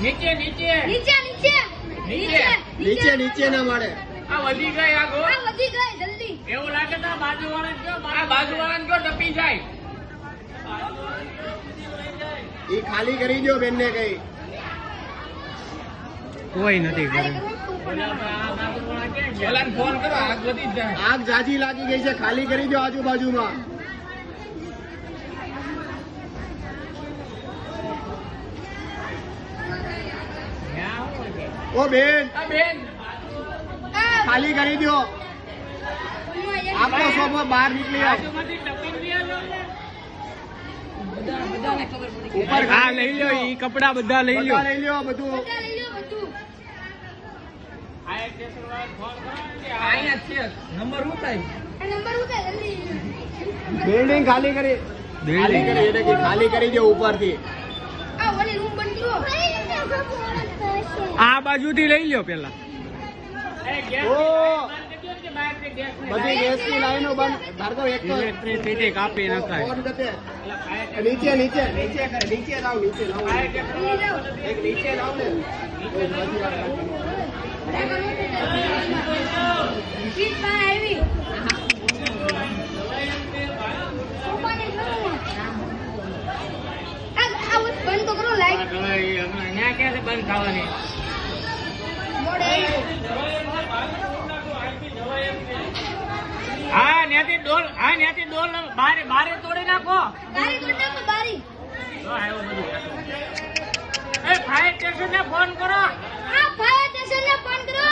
નીચે નીચે. નીચે નીચે. નીચે. નીચે નીચે ના મળે આ વધી ગઈ આ ગો આ વધી ગઈ જલ્દી. એવું લાગે તો બાજુ વાળા કયો આ બાજુ વાળા કયો ટપી જાય. ઈ ખાલી કરી દો બેન ને કઈ. કોઈ નથી ખાલી કરે. કરું તું પણ પેલા ફોન કરો આગ વધી જાય. આગ જાજી લાગી ગઈ છે ખાલી કરી દો આજુબાજુમાં. ઓ બેન. આ બેન. ખાલી કરી દો. આપનો સોફો બહાર નીકળી આવો ઉપર હા લઈ લો ઈ કપડા બધા લઈ લો લઈ લ્યો. બધું બધા લઈ લો બધું. આ એક સ્ટેશન વાળા ફોન કરો ને અહીંયા છે. નંબર શું થાય? આ નંબર ઉતાર જલ્દી બિલ્ડિંગ ખાલી કરી. ખાલી કરી એટલે ખાલી કરી દો ઉપરથી. આ ઓલી રૂમ બંધ કરો. આ બાજુથી લઈ લો પેલા. એ ગેસ ઓ! બંધ ગેસની લાઈનો બંધ ભાર્ગવ એક ઇલેક્ટ્રિસિટી કાપી નખાય. નીચે નીચે નીચે નીચે લાવ નીચે લાવ. એક નીચે લાવ ને. ઓય, બાજુ વાળા. સીટ બહાર આવી સોફાને જોયું. આ આ બંધ તો કરો લાઈટ થવાની મોડે હા ત્યાંથી ડોલ હા ત્યાંથી ડોલ બારે બારે તોડી નાખો. એ ફાયર સ્ટેશન ને ફોન કરો. હા ફાયર સ્ટેશન ને ફોન કરો.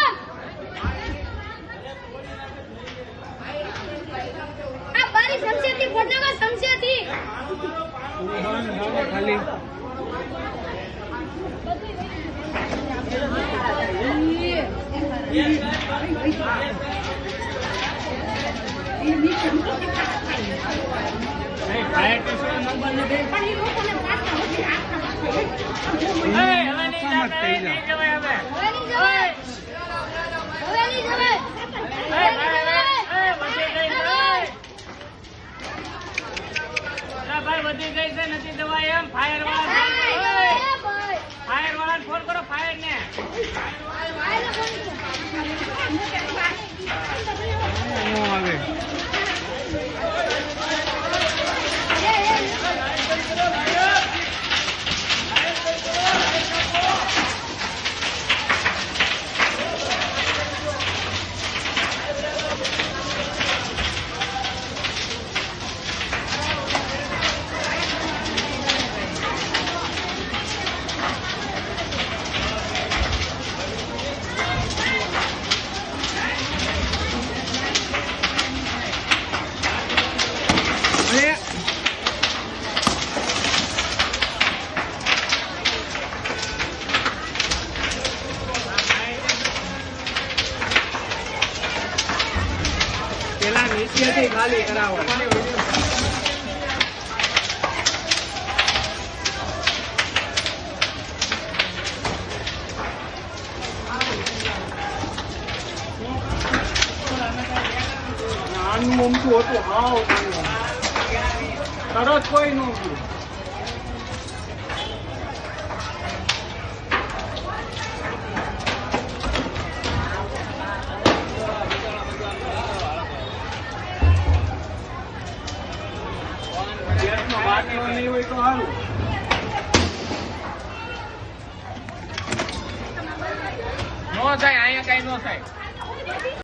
આ બારી ફોડ નાખો શમશેરથી. ખાલી એ ફાયર સ્ટેશન નંબર નથી જવાય એમ ફાયર વાળા ફાયર વાળા ફોન કરો ફાયર ને નો. Yeah. નીચેથી ખાલી નાનું અમથું હતું હા. તરત કોઈ નહોતું ગેસનો તો સારું નો થાય અહીંયા કઈ નો થાય.